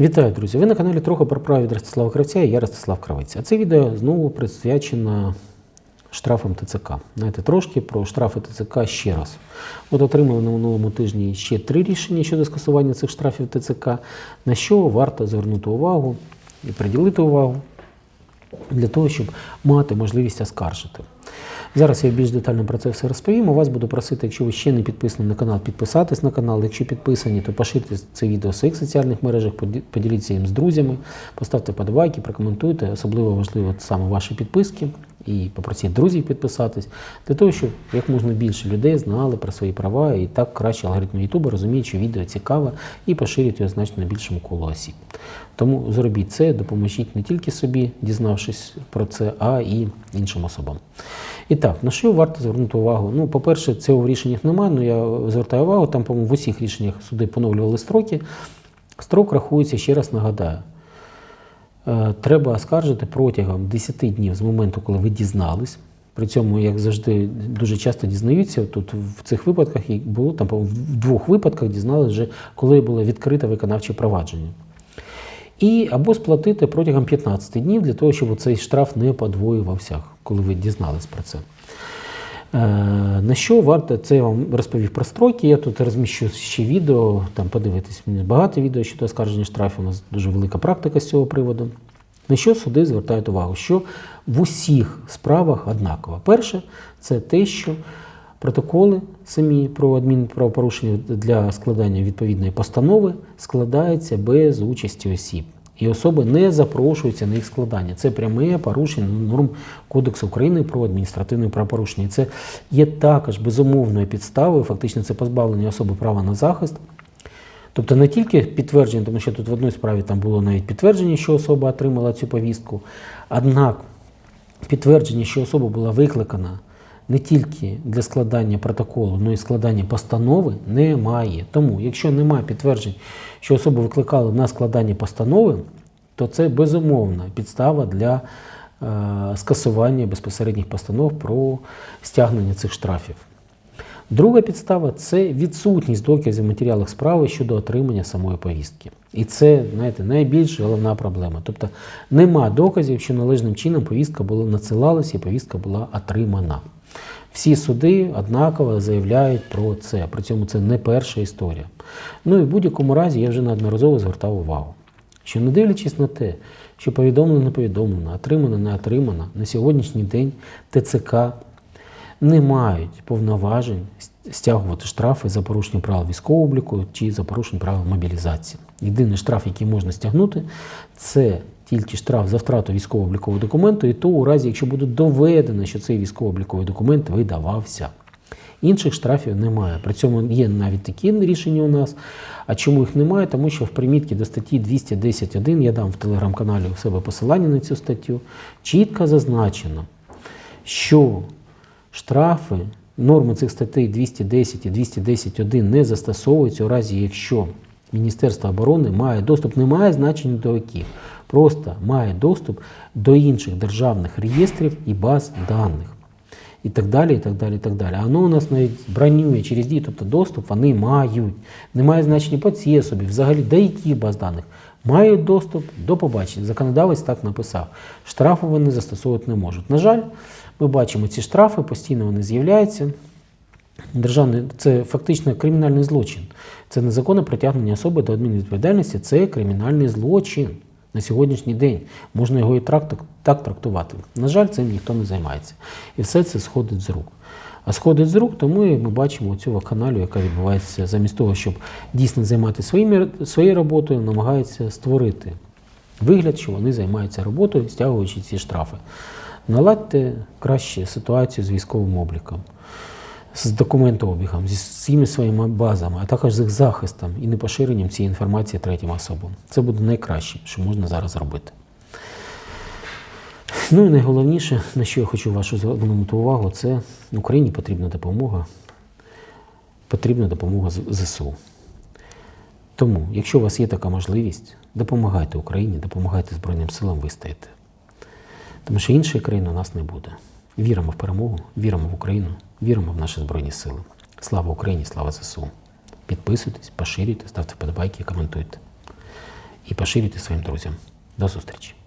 Вітаю, друзі! Ви на каналі трохи про право від Ростислава Кравця і я Ростислав Кравець. А це відео знову присвячено штрафам ТЦК. Знаєте, трошки про штрафи ТЦК ще раз. От отримали на минулому тижні ще три рішення щодо скасування цих штрафів ТЦК, на що варто звернути увагу і приділити увагу для того, щоб мати можливість оскаржити. Зараз я більш детально про це все розповім. У вас буду просити, якщо ви ще не підписані на канал, підписатись на канал. Якщо підписані, то поширте це відео в своїх соціальних мережах, поділіться їм з друзями, поставте подобайки, прокоментуйте. Особливо важливо саме ваші підписки. І попросіть друзів підписатись для того, щоб як можна більше людей знали про свої права, і так краще алгоритми Ютуба розуміють, що відео цікаве і поширюють його значно більшому колу осіб. Тому зробіть це, допоможіть не тільки собі, дізнавшись про це, а і іншим особам. І так, на що варто звернути увагу? Ну, по-перше, цього в рішеннях немає, але я звертаю увагу, там, по-моєму, в усіх рішеннях суди поновлювали строки. Строк рахується, ще раз нагадаю. Е, Треба оскаржити протягом 10 днів з моменту, коли ви дізнались. При цьому, як завжди, дуже часто дізнаються. Тут в цих випадках і було там в двох випадках дізналися вже, коли було відкрите виконавче провадження. І або сплатити протягом 15 днів для того, щоб цей штраф не подвоювався, коли ви дізнались про це. Е, На що варто, це я вам розповів про строки. Я тут розміщу ще відео, там подивитись мені багато відео щодо оскарження штрафів. У нас дуже велика практика з цього приводу. На що суди звертають увагу? Що в усіх справах однаково. Перше, це те, що протоколи самі про адмінправопорушення для складання відповідної постанови складаються без участі осіб. І особи не запрошуються на їх складання. Це пряме порушення норм Кодексу України про адміністративне правопорушення. Це є також безумовною підставою, фактично це позбавлення особи права на захист. Тобто не тільки підтвердження, тому що тут в одній справі там було навіть підтвердження, що особа отримала цю повістку. Однак підтвердження, що особа була викликана не тільки для складання протоколу, але й складання постанови, немає. Тому, якщо немає підтверджень, що особу викликали на складання постанови, то це безумовна підстава для е, скасування безпосередніх постанов про стягнення цих штрафів. Друга підстава це відсутність доказів матеріалах справи щодо отримання самої повістки. І це, знаєте, найбільш головна проблема. Тобто нема доказів, що належним чином повістка була надсилалася і повістка була отримана. Всі суди однаково заявляють про це. При цьому це не перша історія. Ну і в будь-якому разі я вже неодноразово звертав увагу, що не дивлячись на те, що повідомлено не повідомлено, отримано не отримано, на сьогоднішній день ТЦК не мають повноважень стягувати штрафи за порушення правил військового обліку чи за порушення правил мобілізації. Єдиний штраф, який можна стягнути, це тільки штраф за втрату військово-облікового документу, і то у разі, якщо буде доведено, що цей військово-обліковий документ видавався. Інших штрафів немає. При цьому є навіть такі рішення у нас. А чому їх немає? Тому що в примітці до статті 210.1, я дам в телеграм-каналі у себе посилання на цю статтю, чітко зазначено, що штрафи, норми цих статей 210 і 210.1 не застосовуються у разі, якщо Міністерство оборони має доступ, не має значення до яких, просто має доступ до інших державних реєстрів і баз даних. І так далі, і так далі, і так далі. Воно у нас навіть бронює через дії, тобто доступ вони мають. Немає значення по цій особі, взагалі до яких баз даних. Мають доступ до побачення. Законодавець так написав. Штрафи вони застосовувати не можуть. На жаль, ми бачимо ці штрафи, постійно вони з'являються. Державний це фактично кримінальний злочин. Це незаконне притягнення особи до адмінвідповідальності, це кримінальний злочин на сьогоднішній день. Можна його і так, так, трактувати. На жаль, цим ніхто не займається. І все це сходить з рук. А сходить з рук, тому ми бачимо цю вакханалію, яка відбувається замість того, щоб дійсно займатися своїми, своєю роботою, намагається створити вигляд, що вони займаються роботою, стягуючи ці штрафи. Наладьте краще ситуацію з військовим обліком з документообігом, зі всіми своїми базами, а також з їх захистом і непоширенням цієї інформації третім особам. Це буде найкраще, що можна зараз зробити. Ну і найголовніше, на що я хочу вашу звернути увагу, це Україні потрібна допомога. Потрібна допомога ЗСУ. Тому, якщо у вас є така можливість, допомагайте Україні, допомагайте Збройним силам вистояти. Тому що іншої країни у нас не буде. Віримо в перемогу, віримо в Україну, віримо в наші Збройні Сили. Слава Україні, слава ЗСУ. Підписуйтесь, поширюйте, ставте вподобайки, коментуйте. і поширюйте своїм друзям. До зустрічі!